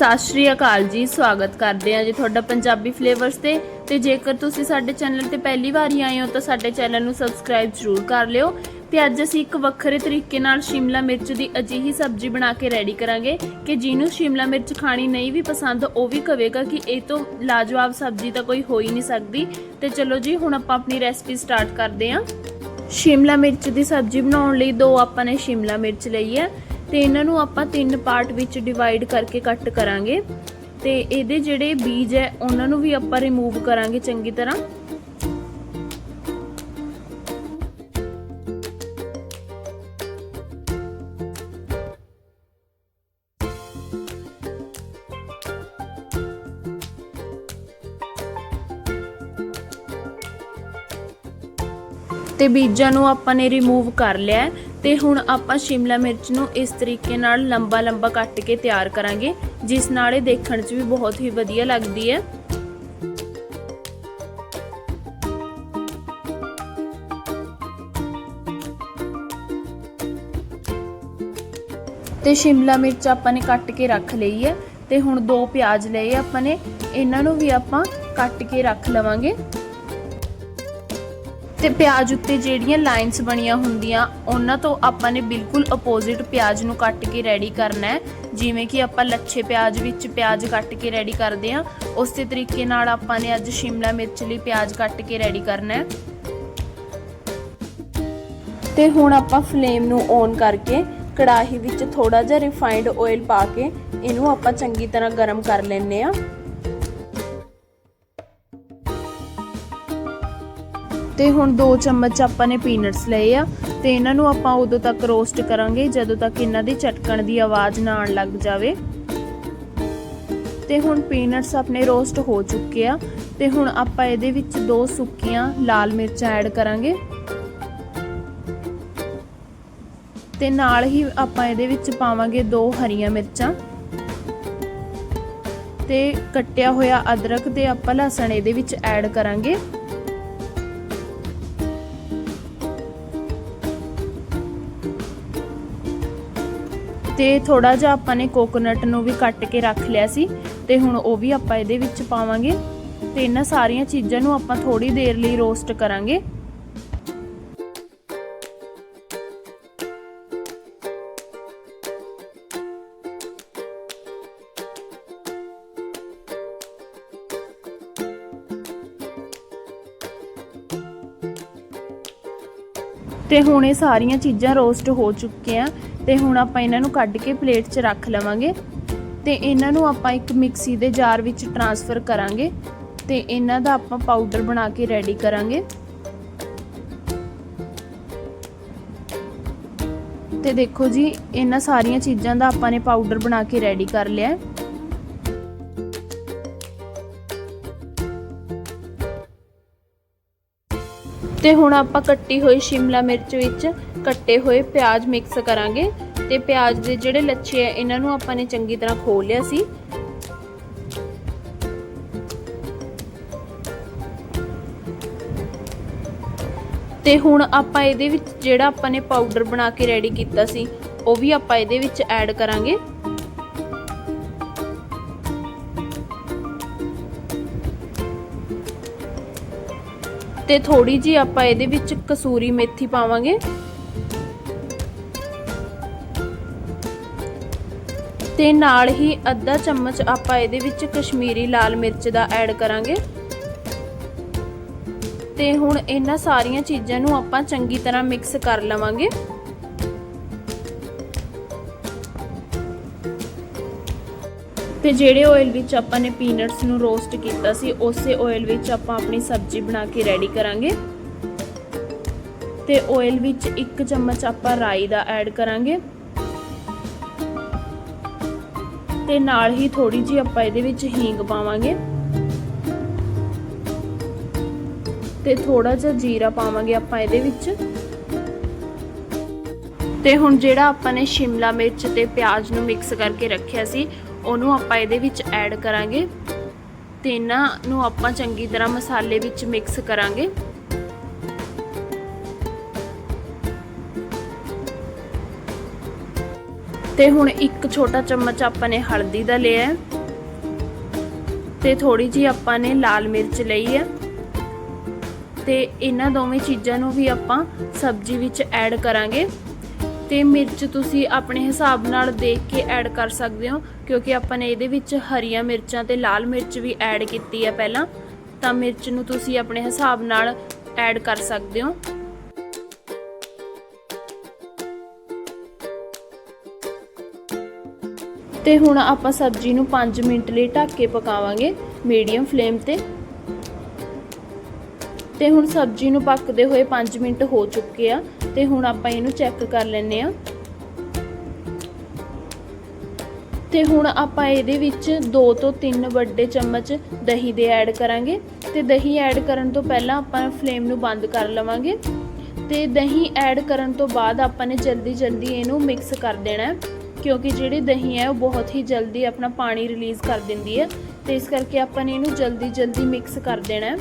ਸਤਿ ਸ਼੍ਰੀ ਅਕਾਲ ਜੀ, ਸਵਾਗਤ ਕਰਦੇ ਹਾਂ ਜੀ ਤੁਹਾਡਾ ਪੰਜਾਬੀ ਫਲੇਵਰਸ ਤੇ। ਤੇ ਜੇਕਰ ਤੁਸੀਂ ਸਾਡੇ ਚੈਨਲ ਤੇ ਪਹਿਲੀ ਵਾਰ ਹੀ ਆਏ ਹੋ ਤਾਂ ਸਾਡੇ ਚੈਨਲ ਨੂੰ ਸਬਸਕ੍ਰਾਈਬ ਜ਼ਰੂਰ ਕਰ ਲਿਓ। ਤੇ ਅੱਜ ਅਸੀਂ ਇੱਕ ਵੱਖਰੇ ਤਰੀਕੇ ਨਾਲ ਸ਼ਿਮਲਾ ਮਿਰਚ ਦੀ ਅਜਿਹੀ ਸਬਜ਼ੀ ਬਣਾ ਕੇ ਰੈਡੀ ਕਰਾਂਗੇ ਕਿ ਜਿਹਨੂੰ ਸ਼ਿਮਲਾ ਮਿਰਚ ਖਾਣੀ ਨਹੀਂ ਵੀ ਪਸੰਦ, ਉਹ ਵੀ ਕਵੇਗਾ ਕਿ ਇਹ ਤੋਂ ਲਾਜਵਾਬ ਸਬਜ਼ੀ ਤਾਂ ਕੋਈ ਹੋ ਹੀ ਨਹੀਂ ਸਕਦੀ। ਤੇ ਚਲੋ ਜੀ, ਹੁਣ ਆਪਾਂ ਆਪਣੀ ਰੈਸਪੀ ਸਟਾਰਟ ਕਰਦੇ ਹਾਂ। ਸ਼ਿਮਲਾ ਮਿਰਚ ਦੀ ਸਬਜ਼ੀ ਬਣਾਉਣ ਲਈ ਦੋ ਆਪਾਂ ਨੇ ਸ਼ਿਮਲਾ ਮਿਰਚ ਲਈ ਹੈ। ਤੇ ਇਹਨਾਂ ਨੂੰ ਆਪਾਂ ਤਿੰਨ ਪਾਰਟ ਵਿੱਚ ਡਿਵਾਈਡ ਕਰਕੇ ਕੱਟ ਕਰਾਂਗੇ। ਤੇ ਇਹਦੇ ਜਿਹੜੇ ਬੀਜ ਹੈ, ਉਹਨਾਂ ਨੂੰ ਵੀ ਆਪਾਂ ਰਿਮੂਵ ਕਰਾਂਗੇ ਚੰਗੀ ਤਰ੍ਹਾਂ। ਤੇ ਬੀਜਾਂ ਨੂੰ ਆਪਾਂ ਨੇ ਰਿਮੂਵ ਕਰ ਲਿਆ ਤੇ ਹੁਣ ਆਪਾਂ ਸ਼ਿਮਲਾ ਮਿਰਚ ਨੂੰ ਇਸ ਤਰੀਕੇ ਨਾਲ ਲੰਬਾ ਲੰਬਾ ਕੱਟ ਕੇ ਤਿਆਰ ਕਰਾਂਗੇ, ਜਿਸ ਨਾਲ ਇਹ ਦੇਖਣ 'ਚ ਵੀ ਬਹੁਤ ਹੀ ਵਧੀਆ ਲੱਗਦੀ ਹੈ। ਤੇ ਸ਼ਿਮਲਾ ਮਿਰਚ ਆਪਾਂ ਨੇ ਕੱਟ ਕੇ ਰੱਖ ਲਈ ਹੈ, ਤੇ ਹੁਣ ਦੋ ਪਿਆਜ਼ ਲਏ ਆਪਾਂ ਨੇ, ਇਹਨਾਂ ਨੂੰ ਵੀ ਆਪਾਂ ਕੱਟ ਕੇ ਰੱਖ ਲਵਾਂਗੇ। ਤੇ ਪਿਆਜ਼ ਉੱਤੇ ਜਿਹੜੀਆਂ ਲਾਈਨਸ ਬਣੀਆਂ ਹੁੰਦੀਆਂ, ਉਹਨਾਂ ਤੋਂ ਆਪਾਂ ਨੇ ਬਿਲਕੁਲ ਆਪੋਜ਼ਿਟ ਪਿਆਜ਼ ਨੂੰ ਕੱਟ ਕੇ ਰੈਡੀ ਕਰਨਾ ਹੈ। ਜਿਵੇਂ ਕਿ ਆਪਾਂ ਲੱਛੇ ਪਿਆਜ਼ ਵਿੱਚ ਪਿਆਜ਼ ਕੱਟ ਕੇ ਰੈਡੀ ਕਰਦੇ ਹਾਂ। ਉਸੇ ਤਰੀਕੇ ਨਾਲ ਆਪਾਂ ਨੇ ਅੱਜ ਸ਼ਿਮਲਾ ਮਿਰਚ ਲਈ ਪਿਆਜ਼ ਕੱਟ ਕੇ ਰੈਡੀ ਕਰਨਾ ਹੈ। ਤੇ ਹੁਣ ਆਪਾਂ ਫਲੇਮ ਨੂੰ ਔਨ ਕਰਕੇ ਕੜਾਹੀ ਵਿੱਚ ਥੋੜਾ ਜਿਹਾ ਰਿਫਾਈਨਡ ਆਇਲ ਪਾ ਕੇ ਇਹਨੂੰ ਆਪਾਂ ਚੰਗੀ ਤਰ੍ਹਾਂ ਗਰਮ ਕਰ ਲੈਣੇ ਆ ਤੇ ਹੁਣ 2 ਚਮਚ ਆਪਾਂ ਨੇ ਪੀਨਟਸ ਲਏ ਆ ਤੇ ਇਹਨਾਂ ਨੂੰ ਆਪਾਂ ਉਦੋਂ ਤੱਕ ਰੋਸਟ ਕਰਾਂਗੇ, ਜਦੋਂ ਤੱਕ ਇਹਨਾਂ ਦੀ ਚਟਕਣ ਦੀ ਆਵਾਜ਼ ਨਾ ਆਉਣ ਲੱਗ ਜਾਵੇ। ਤੇ ਹੁਣ ਪੀਨਟਸ ਆਪਣੇ ਰੋਸਟ ਹੋ ਚੁੱਕੇ ਆ ਤੇ ਹੁਣ ਆਪਾਂ ਇਹਦੇ ਵਿੱਚ ਦੋ ਸੁੱਕੀਆਂ ਲਾਲ ਮਿਰਚਾਂ ਐਡ ਕਰਾਂਗੇ। ਤੇ ਨਾਲ ਹੀ ਆਪਾਂ ਇਹਦੇ ਵਿੱਚ ਪਾਵਾਂਗੇ ਦੋ ਹਰੀਆਂ ਮਿਰਚਾਂ। ਤੇ ਕੱਟਿਆ ਹੋਇਆ ਅਦਰਕ ਤੇ ਆਪਾਂ ਲਸਣ ਇਹਦੇ ਵਿੱਚ ਐਡ ਕਰਾਂਗੇ। ਤੇ ਥੋੜਾ ਜਿਹਾ ਆਪਾਂ ਨੇ ਕੋਕੋਨਟ ਨੂੰ ਵੀ ਕੱਟ ਕੇ ਰੱਖ ਲਿਆ ਸੀ ਤੇ ਹੁਣ ਉਹ ਵੀ ਆਪਾਂ ਇਹਦੇ ਵਿੱਚ ਪਾਵਾਂਗੇ ਤੇ ਇਹਨਾਂ ਸਾਰੀਆਂ ਚੀਜ਼ਾਂ ਨੂੰ ਆਪਾਂ ਥੋੜੀ ਦੇਰ ਲਈ ਰੋਸਟ ਕਰਾਂਗੇ। ਤੇ ਹੁਣ ਇਹ ਸਾਰੀਆਂ ਚੀਜ਼ਾਂ ਰੋਸਟ ਹੋ ਚੁੱਕੀਆਂ। ਤੇ ਹੁਣ ਆਪਾਂ ਇਹਨਾਂ ਨੂੰ ਕੱਢ ਕੇ ਪਲੇਟ 'ਚ ਰੱਖ ਲਵਾਂਗੇ ਤੇ ਇਹਨਾਂ ਨੂੰ ਆਪਾਂ ਇੱਕ ਮਿਕਸੀ ਦੇ ਜਾਰ ਵਿੱਚ ਟਰਾਂਸਫਰ ਕਰਾਂਗੇ ਤੇ ਇਹਨਾਂ ਦਾ ਆਪਾਂ ਪਾਊਡਰ ਬਣਾ ਕੇ ਰੈਡੀ ਕਰਾਂਗੇ। ਤੇ ਦੇਖੋ ਜੀ, ਇਹਨਾਂ ਸਾਰੀਆਂ ਚੀਜ਼ਾਂ ਦਾ ਆਪਾਂ ਨੇ ਪਾਊਡਰ ਬਣਾ ਕੇ ਰੈਡੀ ਕਰ ਲਿਆ ਤੇ ਹੁਣ ਆਪਾਂ ਕੱਟੀ ਹੋਈ ਸ਼ਿਮਲਾ ਮਿਰਚ ਵਿੱਚ ਕੱਟੇ ਹੋਏ ਪਿਆਜ਼ ਮਿਕਸ ਕਰਾਂਗੇ ਤੇ ਪਿਆਜ਼ ਦੇ ਜਿਹੜੇ ਲੱਛੇ ਆ, ਇਹਨਾਂ ਨੂੰ ਆਪਾਂ ਨੇ ਚੰਗੀ ਤਰ੍ਹਾਂ ਖੋਲ ਲਿਆ ਸੀ। ਤੇ ਹੁਣ ਆਪਾਂ ਇਹਦੇ ਵਿੱਚ ਜਿਹੜਾ ਆਪਾਂ ਨੇ ਪਾਊਡਰ ਬਣਾ ਕੇ ਰੈਡੀ ਕੀਤਾ ਸੀ, ਉਹ ਵੀ ਆਪਾਂ ਇਹਦੇ ਵਿੱਚ ਐਡ ਕਰਾਂਗੇ। ਤੇ ਥੋੜੀ ਜੀ ਆਪਾਂ ਇਹਦੇ ਵਿੱਚ ਕਸੂਰੀ ਮੇਥੀ ਪਾਵਾਂਗੇ। ਤੇ ਨਾਲ ਹੀ ਅੱਧਾ ਚਮਚ ਆਪਾਂ ਇਹਦੇ ਵਿੱਚ ਕਸ਼ਮੀਰੀ ਲਾਲ ਮਿਰਚ ਦਾ ਐਡ ਕਰਾਂਗੇ। ਤੇ ਹੁਣ ਇਹਨਾਂ ਸਾਰੀਆਂ ਚੀਜ਼ਾਂ ਨੂੰ ਆਪਾਂ ਚੰਗੀ ਤਰ੍ਹਾਂ ਮਿਕਸ ਕਰ ਲਵਾਂਗੇ। ਤੇ ਜਿਹੜੇ ਆਇਲ ਵਿੱਚ ਆਪਾਂ ਨੇ ਪੀਨਟਸ ਨੂੰ ਰੋਸਟ ਕੀਤਾ ਸੀ, ਉਸੇ ਆਇਲ ਵਿੱਚ ਆਪਾਂ ਆਪਣੀ ਸਬਜ਼ੀ ਬਣਾ ਕੇ ਰੈਡੀ ਕਰਾਂਗੇ। ਤੇ ਆਇਲ ਵਿੱਚ 1 ਚਮਚ ਆਪਾਂ ਰਾਈ ਦਾ ਐਡ ਕਰਾਂਗੇ। ਤੇ ਨਾਲ ਹੀ ਥੋੜੀ ਜੀ ਆਪਾਂ ਇਹਦੇ ਵਿੱਚ ਹੀਂਗ ਪਾਵਾਂਗੇ। ਤੇ ਥੋੜਾ ਜਿਹਾ ਜੀਰਾ ਪਾਵਾਂਗੇ ਆਪਾਂ ਇਹਦੇ ਵਿੱਚ। ਤੇ ਹੁਣ ਜਿਹੜਾ ਆਪਾਂ ਨੇ ਸ਼ਿਮਲਾ ਮਿਰਚ ਤੇ ਪਿਆਜ਼ ਨੂੰ ਮਿਕਸ ਕਰਕੇ ਰੱਖਿਆ ਸੀ ਉਹਨੂੰ ਆਪਾਂ ਇਹਦੇ ਵਿੱਚ ਐਡ ਕਰਾਂਗੇ ਤੇ ਇਹਨਾਂ ਨੂੰ ਆਪਾਂ ਚੰਗੀ ਤਰ੍ਹਾਂ ਮਸਾਲੇ ਵਿੱਚ ਮਿਕਸ ਕਰਾਂਗੇ। ਤੇ ਹੁਣ ਇੱਕ ਛੋਟਾ ਚਮਚ ਆਪਾਂ ਨੇ ਹਲਦੀ ਦਾ ਲਿਆ ਹੈ। ਤੇ ਥੋੜੀ ਜੀ ਆਪਾਂ ਨੇ ਲਾਲ ਮਿਰਚ ਲਈ ਹੈ। ਤੇ ਇਹਨਾਂ ਦੋਵੇਂ ਚੀਜ਼ਾਂ ਨੂੰ ਵੀ ਆਪਾਂ ਸਬਜ਼ੀ ਵਿੱਚ ਐਡ ਕਰਾਂਗੇ। ਤੇ ਮਿਰਚ ਤੁਸੀਂ ਆਪਣੇ ਹਿਸਾਬ ਨਾਲ ਦੇਖ ਕੇ ਐਡ ਕਰ ਸਕਦੇ ਹੋ, ਕਿਉਂਕਿ ਆਪਾਂ ਨੇ ਇਹਦੇ ਵਿੱਚ ਹਰੀਆਂ ਮਿਰਚਾਂ ਤੇ ਲਾਲ ਮਿਰਚ ਵੀ ਐਡ ਕੀਤੀ ਹੈ ਪਹਿਲਾਂ, ਤਾਂ ਮਿਰਚ ਨੂੰ ਤੁਸੀਂ ਆਪਣੇ ਹਿਸਾਬ ਨਾਲ ਐਡ ਕਰ ਸਕਦੇ ਹੋ। ਤੇ ਹੁਣ ਆਪਾਂ ਸਬਜ਼ੀ ਨੂੰ 5 ਮਿੰਟ ਲਈ ਢੱਕ ਕੇ ਪਕਾਵਾਂਗੇ ਮੀਡੀਅਮ ਫਲੇਮ ਤੇ। ਤੇ ਹੁਣ ਸਬਜ਼ੀ ਨੂੰ ਪੱਕਦੇ ਹੋਏ 5 ਮਿੰਟ ਹੋ ਚੁੱਕੇ ਆ। ਤੇ ਹੁਣ ਆਪਾਂ ਇਹਨੂੰ ਚੈੱਕ ਕਰ ਲੈਨੇ ਆ ਤੇ ਹੁਣ ਆਪਾਂ ਇਹਦੇ ਵਿੱਚ 2 ਤੋਂ 3 ਵੱਡੇ ਚਮਚ ਦਹੀਂ ਦੇ ਐਡ ਕਰਾਂਗੇ। ਤੇ ਦਹੀਂ ਐਡ ਕਰਨ ਤੋਂ ਪਹਿਲਾਂ ਆਪਾਂ ਫਲੇਮ ਨੂੰ ਬੰਦ ਕਰ ਲਵਾਂਗੇ। ਤੇ ਦਹੀਂ ਐਡ ਕਰਨ ਤੋਂ ਬਾਅਦ ਆਪਾਂ ਨੇ ਜਲਦੀ ਜਲਦੀ ਇਹਨੂੰ ਮਿਕਸ ਕਰ ਦੇਣਾ ਕਿਉਂਕਿ ਜਿਹੜੀ ਦਹੀਂ ਹੈ ਉਹ ਬਹੁਤ ਹੀ ਜਲਦੀ ਆਪਣਾ ਪਾਣੀ ਰਿਲੀਜ਼ ਕਰ ਦਿੰਦੀ ਹੈ। ਤੇ ਇਸ ਕਰਕੇ ਆਪਾਂ ਨੇ ਇਹਨੂੰ ਜਲਦੀ ਜਲਦੀ ਮਿਕਸ ਕਰ ਦੇਣਾ ਹੈ।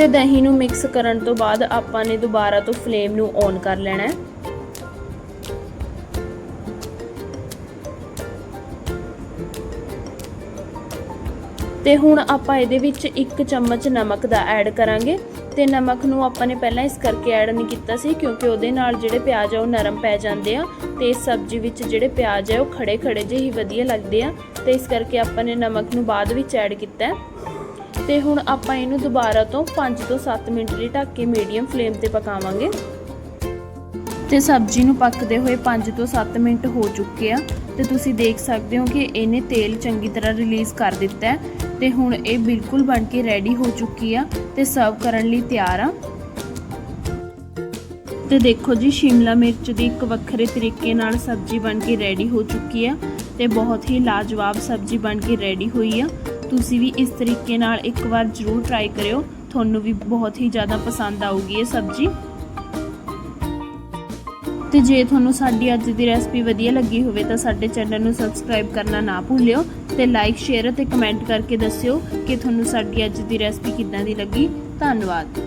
ਤੇ ਦਹੀਂ ਨੂੰ ਮਿਕਸ ਕਰਨ ਤੋਂ ਬਾਅਦ ਆਪਾਂ ਨੇ ਦੁਬਾਰਾ ਤੋਂ ਫਲੇਮ ਨੂੰ ਔਨ ਕਰ ਲੈਣਾ ਹੈ। ਤੇ ਹੁਣ ਆਪਾਂ ਇਹਦੇ ਵਿੱਚ ਇੱਕ ਚਮਚ ਨਮਕ ਦਾ ਐਡ ਕਰਾਂਗੇ। ਤੇ ਨਮਕ ਨੂੰ ਆਪਾਂ ਨੇ ਪਹਿਲਾਂ ਇਸ ਕਰਕੇ ਐਡ ਨਹੀਂ ਕੀਤਾ ਸੀ, ਕਿਉਂਕਿ ਉਹਦੇ ਨਾਲ ਜਿਹੜੇ ਪਿਆਜ਼ ਆ ਉਹ ਨਰਮ ਪੈ ਜਾਂਦੇ ਆ ਤੇ ਇਸ ਸਬਜ਼ੀ ਵਿੱਚ ਜਿਹੜੇ ਪਿਆਜ਼ ਆ ਉਹ ਖੜੇ ਖੜੇ ਜਿਹੇ ਹੀ ਵਧੀਆ ਲੱਗਦੇ ਆ। ਤੇ ਇਸ ਕਰਕੇ ਆਪਾਂ ਨੇ ਨਮਕ ਨੂੰ ਬਾਅਦ ਵਿੱਚ ਐਡ ਕੀਤਾ ਹੈ। ਤੇ ਹੁਣ ਆਪਾਂ ਇਹਨੂੰ ਦੁਬਾਰਾ ਤੋਂ 5 ਤੋਂ 7 ਮਿੰਟ ਲਈ ਢੱਕ ਕੇ ਮੀਡੀਅਮ ਫਲੇਮ ਤੇ ਪਕਾਵਾਂਗੇ। ਤੇ ਸਬਜ਼ੀ ਨੂੰ ਪੱਕਦੇ ਹੋਏ 5 ਤੋਂ 7 ਮਿੰਟ ਹੋ ਚੁੱਕੇ ਆ। ਤੇ ਤੁਸੀਂ ਦੇਖ ਸਕਦੇ ਹੋ ਕਿ ਇਹਨੇ ਤੇਲ ਚੰਗੀ ਤਰ੍ਹਾਂ ਰਿਲੀਜ਼ ਕਰ ਦਿੱਤਾ ਹੈ। ਤੇ ਹੁਣ ਇਹ ਬਿਲਕੁਲ ਬਣ ਕੇ ਰੈਡੀ ਹੋ ਚੁੱਕੀ ਆ ਤੇ ਸਰਵ ਕਰਨ ਲਈ ਤਿਆਰ ਆ। ਤੇ ਦੇਖੋ ਜੀ, ਸ਼ਿਮਲਾ ਮਿਰਚ ਦੀ ਇੱਕ ਵੱਖਰੇ ਤਰੀਕੇ ਨਾਲ ਸਬਜ਼ੀ ਬਣ ਕੇ ਰੈਡੀ ਹੋ ਚੁੱਕੀ ਆ। ਤੇ ਬਹੁਤ ਹੀ ਲਾਜਵਾਬ ਸਬਜ਼ੀ ਬਣ ਕੇ ਰੈਡੀ ਹੋਈ ਆ। ਤੁਸੀਂ ਵੀ ਇਸ ਤਰੀਕੇ ਨਾਲ ਇੱਕ ਵਾਰ ਜ਼ਰੂਰ ਟਰਾਈ ਕਰਿਓ। ਤੁਹਾਨੂੰ ਵੀ ਬਹੁਤ ਹੀ ਜ਼ਿਆਦਾ ਪਸੰਦ ਆਊਗੀ ਇਹ ਸਬਜ਼ੀ। ਤੇ ਜੇ ਤੁਹਾਨੂੰ ਸਾਡੀ ਅੱਜ ਦੀ ਰੈਸਪੀ ਵਧੀਆ ਲੱਗੀ ਹੋਵੇ ਤਾਂ ਸਾਡੇ ਚੈਨਲ ਨੂੰ ਸਬਸਕ੍ਰਾਈਬ ਕਰਨਾ ਨਾ ਭੁੱਲਿਓ ਤੇ ਲਾਈਕ ਸ਼ੇਅਰ ਅਤੇ ਕਮੈਂਟ ਕਰਕੇ ਦੱਸਿਓ ਕਿ ਤੁਹਾਨੂੰ ਸਾਡੀ ਅੱਜ ਦੀ ਰੈਸਪੀ ਕਿੱਦਾਂ ਦੀ ਲੱਗੀ। ਧੰਨਵਾਦ।